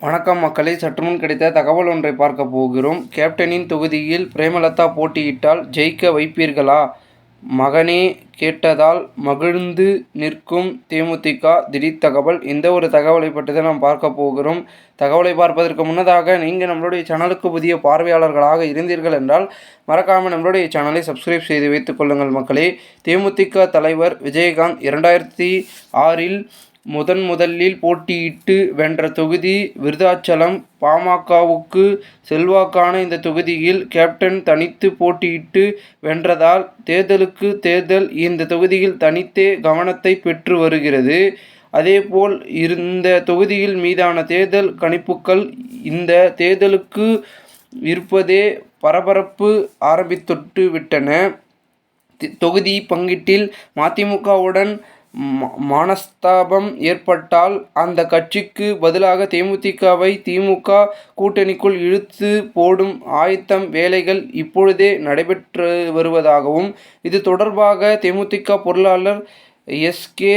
வணக்கம் மக்களே சற்றுமுன் கிடைத்த தகவல் ஒன்றை பார்க்க போகிறோம். கேப்டனின் தொகுதியில் பிரேமலதா போட்டியிட்டால் ஜெயிக்க வைப்பீர்களா? மகனே கேட்டதால் மகிழ்ந்து நிற்கும் தேமுதிக. திடீர் தகவல் இந்த ஒரு தகவலை பற்றி தான் நாம் பார்க்க போகிறோம். தகவலை பார்ப்பதற்கு முன்னதாக நீங்கள் நம்மளுடைய சேனலுக்கு புதிய பார்வையாளர்களாக இருந்தீர்கள் என்றால் மறக்காமல் நம்மளுடைய சேனலை சப்ஸ்கிரைப் செய்து வைத்துக் கொள்ளுங்கள் மக்களே. தேமுதிக தலைவர் விஜயகாந்த் இரண்டாயிரத்தி ஆறில் முதன் முதலில் போட்டியிட்டு வென்ற தொகுதி விருதாச்சலம் பாமகவுக்கு செல்வாக்கான இந்த தொகுதியில் கேப்டன் தனித்து போட்டியிட்டு வென்றதால் தேர்தலுக்கு தேர்தல் இந்த தொகுதியில் தனித்தே கவனத்தை பெற்று வருகிறது. அதேபோல் இந்த தொகுதியில் மீதான தேர்தல் கணிப்புகள் இந்த தேர்தலுக்கு இருப்பதே பரபரப்பு ஆரம்பித்துட்டு விட்டன. தொகுதி பங்கீட்டில் மதிமுகவுடன் மனஸ்தாபம் ஏற்பட்டால் அந்த கட்சிக்கு பதிலாக தேமுதிகவை திமுக கூட்டணிக்குள் இழுத்து போடும் ஆயத்தம் வேலைகள் இப்பொழுதே நடைபெற்று வருவதாகவும் இது தொடர்பாக தேமுதிக பொருளாளர் எஸ்கே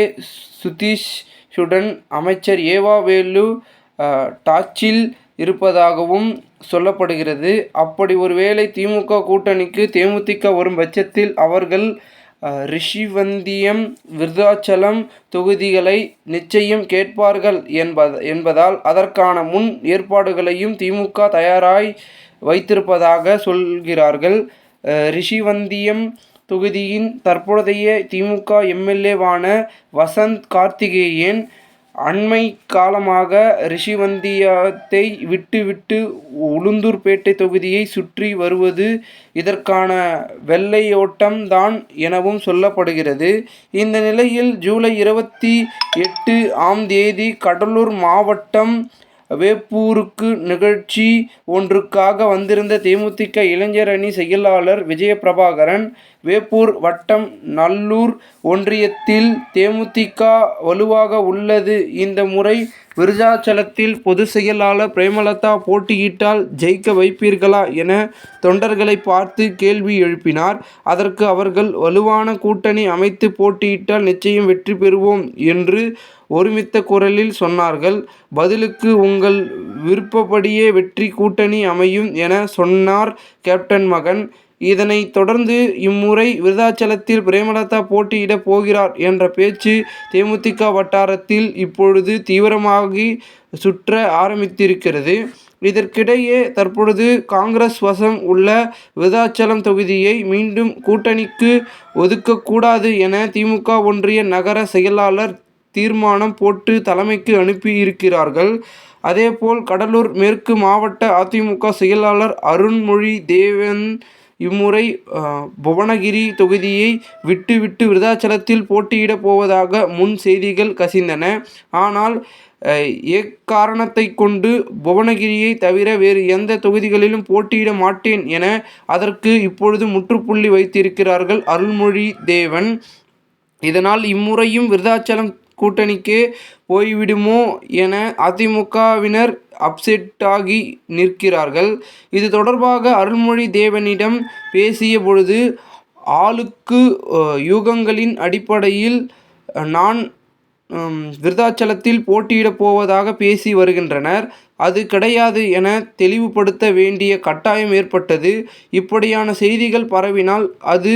சுதீஷுடன் அமைச்சர் ஏவா வேலு டாச்சில் இருப்பதாகவும் சொல்லப்படுகிறது. அப்படி ஒருவேளை திமுக கூட்டணிக்கு தேமுதிக வரும் பட்சத்தில் அவர்கள் ரிஷிவந்தியம் விருதாச்சலம் தொகுதிகளை நிச்சயம் கேட்பார்கள் என்பத என்பதால் அதற்கான முன் ஏற்பாடுகளையும் திமுக தயாராய் வைத்திருப்பதாக சொல்கிறார்கள். ரிஷிவந்தியம் தொகுதியின் தற்போதைய திமுக எம்எல்ஏவான வசந்த் கார்த்திகேயன் அண்மை காலமாக ரிஷிவந்தியத்தை விட்டுவிட்டு உளுந்தூர்பேட்டை தொகுதியை சுற்றி வருவது இதற்கான வெள்ளையோட்டம் தான் எனவும் சொல்லப்படுகிறது. இந்த நிலையில் ஜூலை இருபத்தி எட்டு ஆம் தேதி கடலூர் மாவட்டம் வேப்பூருக்கு நிகழ்ச்சி ஒன்றுக்காக வந்திருந்த தேமுதிக இளைஞர் அணி செயலாளர் விஜயபிரபாகரன் வேப்பூர் வட்டம் நல்லூர் ஒன்றியத்தில் தேமுதிக வலுவாக உள்ளது. இந்த முறை விருஜாச்சலத்தில் பொது செயலாளர் பிரேமலதா போட்டியிட்டால் ஜெயிக்க வைப்பீர்களா என தொண்டர்களை பார்த்து கேள்வி எழுப்பினார். அதற்கு அவர்கள் வலுவான கூட்டணி அமைத்து போட்டியிட்டால் நிச்சயம் வெற்றி பெறுவோம் என்று ஒருமித்த குரலில் சொன்னார்கள் பதிலுக்கு உங்கள் விருப்பப்படியே வெற்றி கூட்டணி அமையும் என சொன்னார் கேப்டன் மகன். இதனைத் தொடர்ந்து இம்முறை விருதாச்சலத்தில் பிரேமலதா போட்டியிடப் போகிறார் என்ற பேச்சு தேமுதிக வட்டாரத்தில் இப்பொழுது தீவிரமாகி சுற்ற ஆரம்பித்திருக்கிறது. இதற்கிடையே தற்பொழுது காங்கிரஸ் வசம் உள்ள விருதாச்சலம் தொகுதியை மீண்டும் கூட்டணிக்கு ஒதுக்கக்கூடாது என திமுக ஒன்றிய நகர செயலாளர் தீர்மானம் போட்டு தலைமைக்கு அனுப்பி இருக்கிறார்கள் அதேபோல் கடலூர் மேற்கு மாவட்ட அதிமுக செயலாளர் அருண்மொழி தேவன் இம்முறை புவனகிரி தொகுதியை விட்டுவிட்டு விருதாச்சலத்தில் போட்டியிடப் போவதாக முன் செய்திகள் கசிந்தன. ஆனால் எக்காரணத்தை கொண்டு புவனகிரியை தவிர வேறு எந்த தொகுதிகளிலும் போட்டியிட மாட்டேன் என அதற்கு இப்பொழுது முற்றுப்புள்ளி வைத்திருக்கிறார்கள் அருள்மொழி தேவன். இதனால் இம்முறையும் விருதாச்சலம் கூட்டணிக்கே போய்விடுமோ என அதிமுகவினர் அப்செட்டாகி நிற்கிறார்கள். இது தொடர்பாக அருள்மொழி தேவனிடம் பேசிய பொழுது ஆளுக்கு யூகங்களின் அடிப்படையில் நான் விருதாச்சலத்தில் போட்டியிடப் போவதாக பேசி வருகின்றனர். அது கிடையாது என தெளிவுபடுத்த வேண்டிய கட்டாயம் ஏற்பட்டது. இப்படியான செய்திகள் பரவினால் அது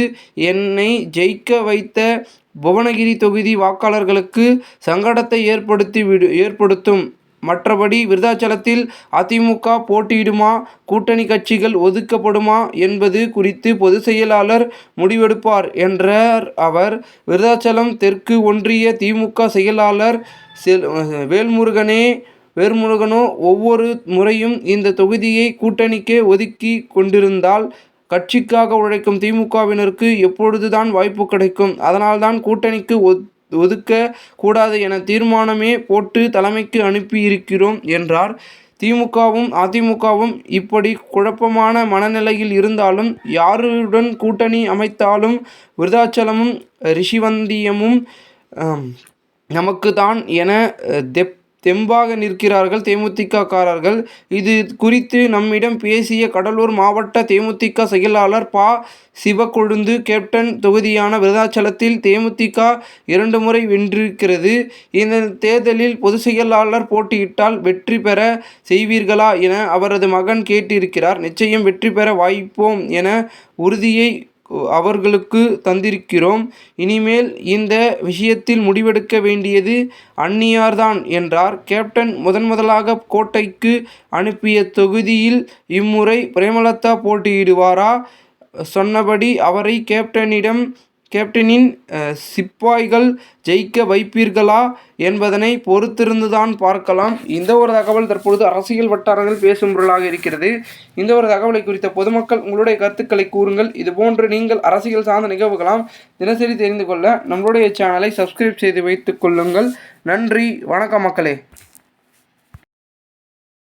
என்னை ஜெயிக்க வைத்த புவனகிரி தொகுதி வாக்காளர்களுக்கு சங்கடத்தை ஏற்படுத்தி விடு ஏற்படுத்தும். மற்றபடி விருதாச்சலத்தில் அதிமுக போட்டியிடுமா? கூட்டணி கட்சிகள் ஒதுக்கப்படுமா? என்பது குறித்து பொதுச் செயலாளர் முடிவெடுப்பார் என்றார் அவர். விருதாச்சலம் தெற்கு ஒன்றிய திமுக செயலாளர் செல் வேல்முருகனே வேல்முருகனோ ஒவ்வொரு முறையும் இந்த தொகுதியை கூட்டணிக்கே ஒதுக்கி கொண்டிருந்தால் கட்சிக்காக உழைக்கும் திமுகவினருக்கு எப்பொழுதுதான் வாய்ப்பு கிடைக்கும்? அதனால்தான் கூட்டணிக்கு ஒத் ஒதுக்க கூடாது என தீர்மானமே போட்டு தலைமைக்கு அனுப்பியிருக்கிறோம் என்றார். திமுகவும் அதிமுகவும் இப்படி குழப்பமான மனநிலையில் இருந்தாலும் யாருடன் கூட்டணி அமைத்தாலும் விருதாச்சலமும் ரிஷிவந்தியமும் நமக்கு தான் என தெப் தெம்பாக நிற்கிறார்கள் தேமுதிகக்காரர்கள் இது குறித்து நம்மிடம் பேசிய கடலூர் மாவட்ட தேமுதிக செயலாளர் பா சிவக்கொழுந்து கேப்டன் தொகுதியான விருதாச்சலத்தில் தேமுதிக இரண்டு முறை வென்றிருக்கிறது. இந்த தேர்தலில் பொதுச்செயலாளர் போட்டியிட்டால் வெற்றி பெற செய்வீர்களா என அவரது மகன் கேட்டிருக்கிறார். நிச்சயம் வெற்றி பெற வாய்ப்போம் என உறுதியை அவர்களுக்கு தந்திருக்கிறோம். இனிமேல் இந்த விஷயத்தில் முடிவெடுக்க வேண்டியது அந்நியார்தான் என்றார். கேப்டன் முதன்முதலாக கோட்டைக்கு அனுப்பிய தொகுதியில் இம்முறை பிரேமலதா போட்டியிடுவாரா? சொன்னபடி அவரை கேப்டனிடம் கேப்டனின் சிப்பாய்கள் ஜெயிக்க வைப்பீர்களா என்பதனை பொறுத்திருந்துதான் பார்க்கலாம். இந்த ஒரு தகவல் தற்பொழுது அரசியல் வட்டாரங்கள் பேசும் பொருளாக இருக்கிறது. இந்த ஒரு தகவலை குறித்த பொதுமக்கள் உங்களுடைய கருத்துக்களை கூறுங்கள். இதுபோன்று நீங்கள் அரசியல் சார்ந்த நிகழ்வுகளாம் தினசரி தெரிந்து கொள்ள நம்மளுடைய சேனலை சப்ஸ்கிரைப் செய்து வைத்துக் கொள்ளுங்கள். நன்றி வணக்கம் மக்களே.